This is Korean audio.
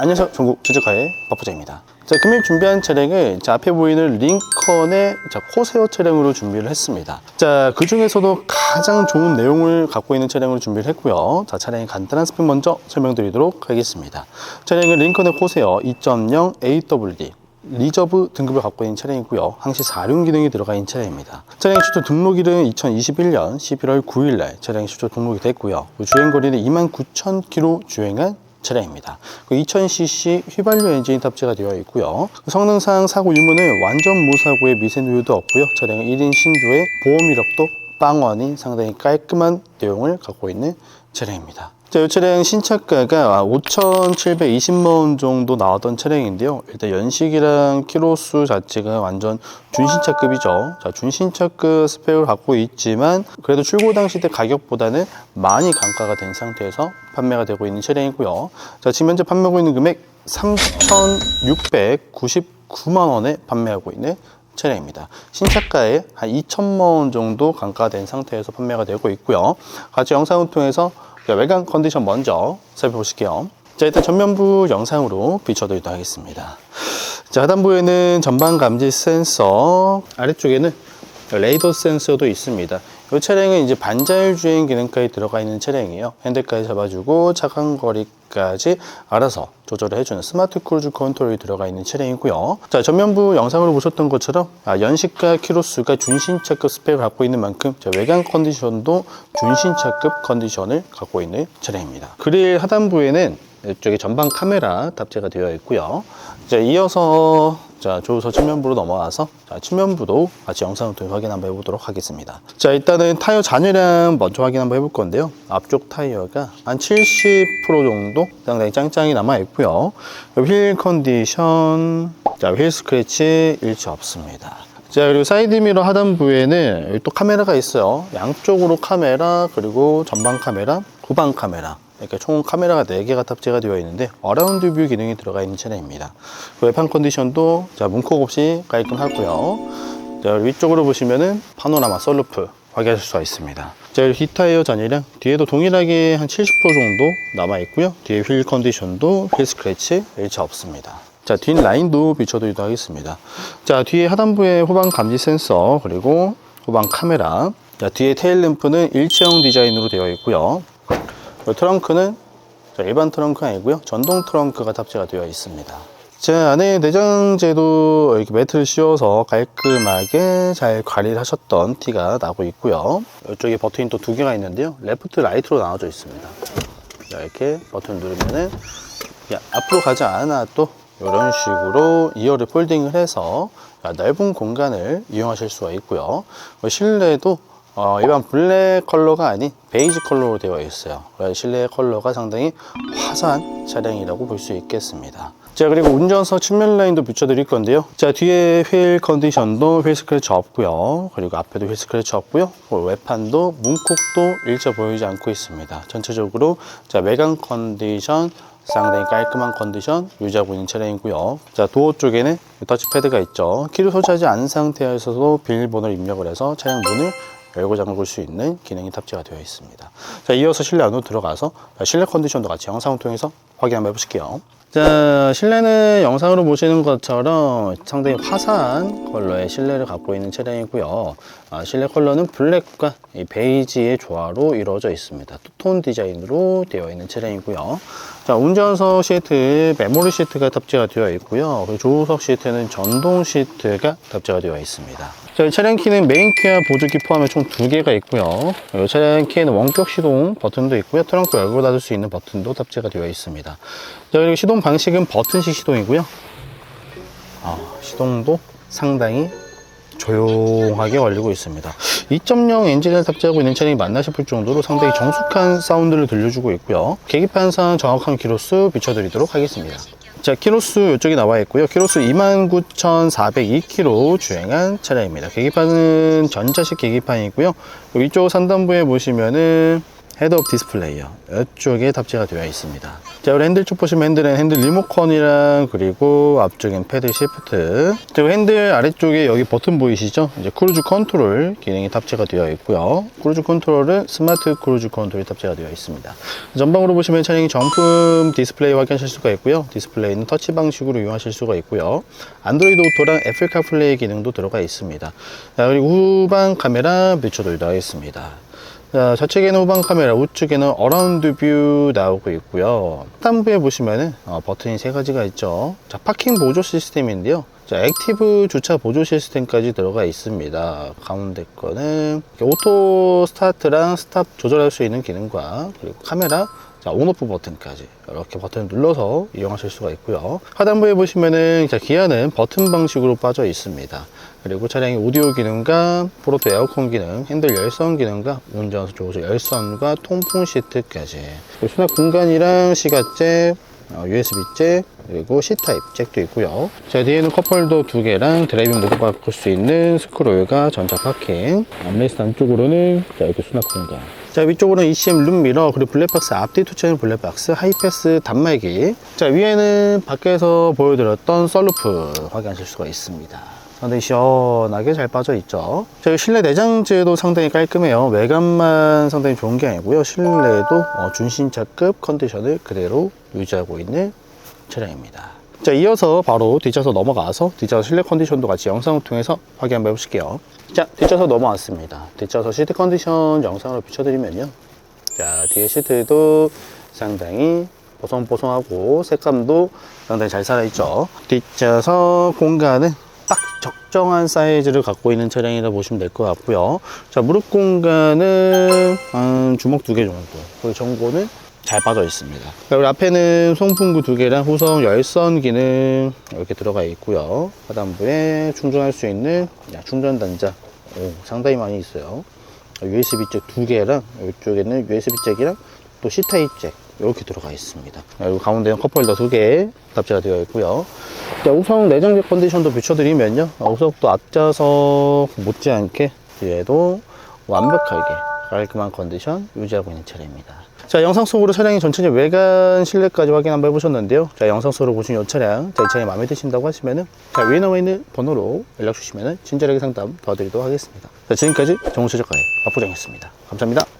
안녕하세요. 전국 주식가의 박부자입니다. 자, 금일 준비한 차량을 자, 앞에 보이는 링컨의 자, 코세어 차량으로 준비를 했습니다. 자, 그 중에서도 가장 좋은 내용을 갖고 있는 차량으로 준비를 했고요. 자, 차량의 간단한 스펙 먼저 설명드리도록 하겠습니다. 차량은 링컨의 코세어 2.0 AWD 리저브 등급을 갖고 있는 차량이고요. 항시 4륜 기능이 들어가 있는 차량입니다. 차량 시초 등록일은 2021년 11월 9일 날 차량 시초 등록이 됐고요. 그 주행거리는 29,000km 주행한 차량입니다. 그 2000cc 휘발유 엔진이 탑재가 되어 있고요. 그 성능상 사고 유무는 완전 무사고의 미세 누유도 없고요. 차량은 1인 신조의 보험 이력도 빵원이 상당히 깔끔한 내용을 갖고 있는 차량입니다. 자, 이 차량 신차가가 5,720만 원 정도 나왔던 차량인데요. 일단 연식이랑 키로수 자체가 완전 준신차급이죠. 자, 준신차급 스펙을 갖고 있지만 그래도 출고 당시 때 가격보다는 많이 강가가 된 상태에서 판매가 되고 있는 차량이고요. 자, 지금 현재 판매하고 있는 금액 3,699만 원에 판매하고 있는 차량입니다. 신차가에 한 2천만 원 정도 강가된 상태에서 판매가 되고 있고요. 같이 영상을 통해서 외관 컨디션 먼저 살펴보실게요. 자, 일단 전면부 영상으로 비춰드리도록 하겠습니다. 자, 하단부에는 전방 감지 센서, 아래쪽에는 레이더 센서도 있습니다. 이 차량은 이제 반자율 주행 기능까지 들어가 있는 차량이에요. 핸들까지 잡아주고 차간 거리까지 알아서 조절을 해주는 스마트 크루즈 컨트롤이 들어가 있는 차량이고요. 자 전면부 영상으로 보셨던 것처럼 아, 연식과 키로수가 준신차급 스펙을 갖고 있는 만큼 자, 외관 컨디션도 준신차급 컨디션을 갖고 있는 차량입니다. 그릴 하단부에는 이쪽에 전방 카메라 탑재가 되어 있고요. 자, 이어서 자, 조우서 측면부로 넘어와서 자, 측면부도 같이 영상을 통해 확인 한번 해보도록 하겠습니다. 자, 일단은 타이어 잔유량 먼저 확인 한번 해볼 건데요. 앞쪽 타이어가 한 70% 정도 상당히 짱짱이 남아 있고요. 휠 컨디션, 자, 휠 스크래치 일치 없습니다. 자, 그리고 사이드 미러 하단부에는 여기 또 카메라가 있어요. 양쪽으로 카메라, 그리고 전방 카메라, 후방 카메라. 이렇게 총 카메라가 4개가 탑재가 되어 있는데 어라운드 뷰 기능이 들어가 있는 차량입니다. 그 외판 컨디션도 자, 문콕 없이 깔끔하고요. 자, 위쪽으로 보시면은 파노라마 썰루프 확인하실 수가 있습니다. 자, 뒷타이어 잔이랑 뒤에도 동일하게 한 70% 정도 남아 있고요. 뒤에 휠 컨디션도 휠 스크래치 일치 없습니다. 자, 뒷 라인도 비춰드리도록 하겠습니다. 자, 뒤에 하단부에 후방 감지 센서, 그리고 후방 카메라. 자, 뒤에 테일 램프는 일체형 디자인으로 되어 있고요. 트렁크는 자, 일반 트렁크 아니고요. 전동 트렁크가 탑재가 되어 있습니다. 자, 안에 내장재도 이렇게 매트를 씌워서 깔끔하게 잘 관리를 하셨던 티가 나고 있고요. 이쪽에 버튼이 또 두 개가 있는데요. 레프트, 라이트로 나눠져 있습니다. 자, 이렇게 버튼 누르면은 앞으로 가지 않아도 이런 식으로 2열을 폴딩을 해서 넓은 공간을 이용하실 수가 있고요. 실내도 어, 일반 블랙 컬러가 아닌 베이지 컬러로 되어 있어요. 실내 컬러가 상당히 화사한 차량이라고 볼 수 있겠습니다. 자 그리고 운전석 측면 라인도 비춰드릴 건데요. 자 뒤에 휠 컨디션도 휠 스크래치 없고요. 그리고 앞에도 휠 스크래치 없고요. 외판도 문콕도 일자 보이지 않고 있습니다. 전체적으로 자 외관 컨디션 상당히 깔끔한 컨디션 유지하고 있는 차량이고요. 자, 도어 쪽에는 터치패드가 있죠. 키를 소지하지 않은 상태에서도 비밀번호를 입력을 해서 차량 문을 열고 잠글 수 있는 기능이 탑재가 되어 있습니다. 자, 이어서 실내 안으로 들어가서 실내 컨디션도 같이 영상을 통해서 확인 한번 해보실게요. 자, 실내는 영상으로 보시는 것처럼 상당히 화사한 컬러의 실내를 갖고 있는 차량이고요. 아, 실내 컬러는 블랙과 이 베이지의 조화로 이루어져 있습니다. 투톤 디자인으로 되어 있는 차량이고요. 자, 운전석 시트, 메모리 시트가 탑재가 되어 있고요. 조수석 시트는 전동 시트가 탑재가 되어 있습니다. 자, 이 차량 키는 메인 키와 보조키 포함해 총 두 개가 있고요. 이 차량 키에는 원격 시동 버튼도 있고요. 트렁크 열고 닫을 수 있는 버튼도 탑재가 되어 있습니다. 자, 그리고 시동 방식은 버튼식 시동이고요. 아, 시동도 상당히 조용하게 걸리고 있습니다. 2.0 엔진을 탑재하고 있는 차량이 맞나 싶을 정도로 상당히 정숙한 사운드를 들려주고 있고요. 계기판상 정확한 키로수 비춰드리도록 하겠습니다. 자, 키로수 이쪽에 나와 있고요. 키로수 29,402km 주행한 차량입니다. 계기판은 전자식 계기판이고요. 위쪽 상단부에 보시면은 헤드업 디스플레이어 이쪽에 탑재가 되어 있습니다. 자, 핸들 쪽 보시면 핸들은 핸들 리모컨이랑 그리고 앞쪽엔 패드 시프트 그리고 핸들 아래쪽에 여기 버튼 보이시죠? 이제 크루즈 컨트롤 기능이 탑재가 되어 있고요. 크루즈 컨트롤은 스마트 크루즈 컨트롤이 탑재가 되어 있습니다. 전방으로 보시면 차량이 정품 디스플레이 확인하실 수가 있고요. 디스플레이는 터치 방식으로 이용하실 수가 있고요. 안드로이드 오토랑 애플 카플레이 기능도 들어가 있습니다. 자, 그리고 후방 카메라 뷰처도 되어 있습니다. 자, 좌측에는 후방 카메라, 우측에는 어라운드 뷰 나오고 있고요. 하단부에 보시면은 어, 버튼이 세 가지가 있죠. 자, 파킹 보조 시스템인데요. 자, 액티브 주차 보조 시스템까지 들어가 있습니다. 가운데 거는 오토 스타트랑 스탑 조절할 수 있는 기능과 그리고 카메라, 자, 온오프 버튼까지 이렇게 버튼 눌러서 이용하실 수가 있고요. 하단부에 보시면은 자, 기아는 버튼 방식으로 빠져 있습니다. 그리고 차량의 오디오 기능과 프로토 에어컨 기능, 핸들 열선 기능과 운전석 조수 열선과 통풍 시트까지 수납 공간이랑 시가잭, 어, USB-잭, 그리고 C타입 잭도 있고요. 자, 뒤에는 컵홀더 두 개랑 드라이빙 모드 바꿀 수 있는 스크롤과 전자 파킹. 암레스트 안쪽으로는 자, 이렇게 수납 공간. 자, 위쪽으로는 ECM 룸미러, 그리고 블랙박스 앞뒤 투체는 블랙박스, 하이패스 단말기. 자, 위에는 밖에서 보여드렸던 썰루프 확인하실 수가 있습니다. 상당히 시원하게 잘 빠져 있죠. 저희 실내 내장재도 상당히 깔끔해요. 외관만 상당히 좋은 게 아니고요. 실내도 어, 준신차급 컨디션을 그대로 유지하고 있는 차량입니다. 자, 이어서 바로 뒷좌석 넘어가서 뒷좌석 실내 컨디션도 같이 영상을 통해서 확인 한번 해보실게요. 자, 뒷좌석 넘어왔습니다. 뒷좌석 시트 컨디션 영상으로 비춰드리면요. 자, 뒤에 시트도 상당히 보송보송하고 색감도 상당히 잘 살아있죠. 뒷좌석 공간은 딱 적정한 사이즈를 갖고 있는 차량이라 보시면 될 것 같고요. 자, 무릎 공간은 한 주먹 두 개 정도. 그리고 전고는 잘 빠져 있습니다. 그리고 앞에는 송풍구 두 개랑 후성 열선 기능 이렇게 들어가 있고요. 하단부에 충전할 수 있는 야, 충전 단자 오, 상당히 많이 있어요. USB 잭 두 개랑 이쪽에는 USB 잭이랑 또 C 타입 잭 이렇게 들어가 있습니다. 그리고 가운데는 컵홀더 두 개 탑재가 되어 있고요. 자, 우선 내장재 컨디션도 비춰드리면요. 어, 우석도 앞좌석 못지않게 뒤에도 완벽하게 깔끔한 컨디션 유지하고 있는 차량입니다. 자, 영상 속으로 차량의 전체적 외관 실내까지 확인 한번 해보셨는데요. 자, 영상 속으로 보신 이 차량, 제 차량이 마음에 드신다고 하시면은, 자, 위에 나와 있는 번호로 연락 주시면은 친절하게 상담 도와드리도록 하겠습니다. 자, 지금까지 정우수적가의 박부장이었습니다. 감사합니다.